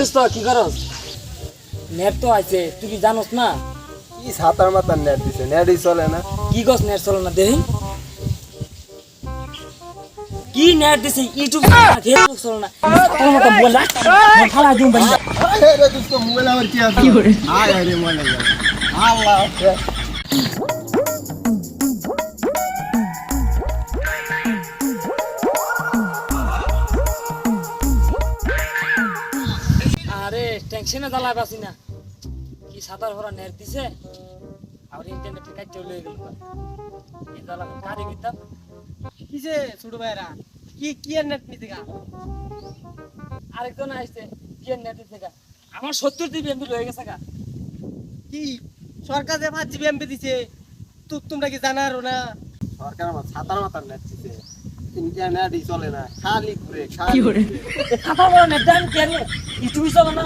দোস্ত কি করস? নেট তো আছে তুই কি জানোস না? কি সাতার মাতার নেট দিছে? নেটই চলে না। কি গছ নেট চলো না দেখি কি নেট দিছে? ইউটিউব ফেসবুক চলো না। তোর মতো বলা ফালা দিম বাড়ি আরে দোস্ত মোবাইল আমার কি আছে? আয় আরে মোবাইল আল্লাহ আরে টেনশনে জ্বালা পাচ্ছি না। কি সাতার ভরা নেট দিছে? আর ইন্টারনেটের কাজ চলে গেল। এই জ্বালা কারে দিতাম কিসে ছোট ভাইরা কি কি আর নেট নিতে গা? আরেকজন আসছে কি নেট দিছে গা? আমার সত্তর দিবি এমবি হয়ে গেছে গা। কি? সরকার যে পাঁচ জিবি এমপি দিছে তো তোমরা কি জানারো না? সরকার আমার সাতার মাতার নেট দিছে। চলে না। খালি ঘুরে খালি বড় নেট আমি কেন তুমি চলো না।